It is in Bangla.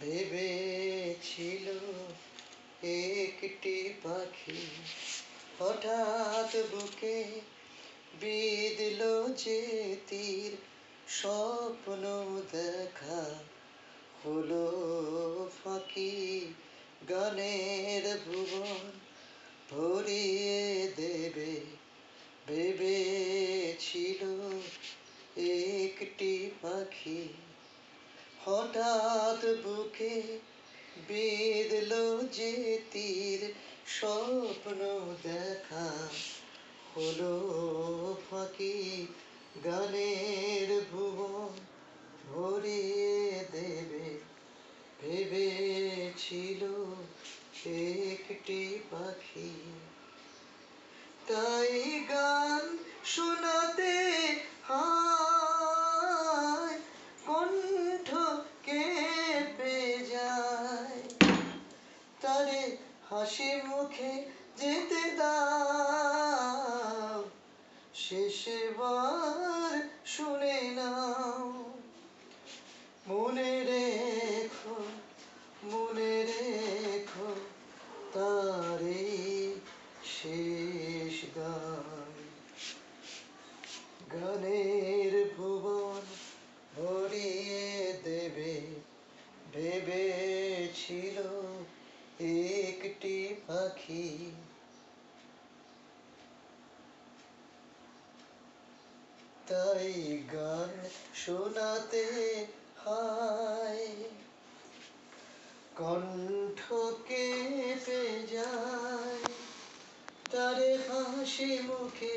ভেবেছিল একটি পাখি হঠাৎ বুকে বিদল যে তীর স্বপ্ন দেখা হলো ফাঁকি গানের ভুবন ভরিয়ে দেবে। ভেবেছিল একটি পাখি হঠাৎ বুকে বিঁধল যে তীর, স্বপ্ন দেখা হলো ফাঁকি গানের ভুবন ভরিয়ে দেবে। ভেবেছিল একটি পাখি। তাই গান শোনাতে হাসি মুখে যেতে দাও শেষবার শুনে নাও। মনে রেখো মনে রেখো তারে শেষ গান। গানের ভুবন ভরিয়ে দেবে, ভেবেছিল একটি পাখি তাই গান শোনাতে হয় কণ্ঠ কেঁপে যায় তারে হাসি মুখে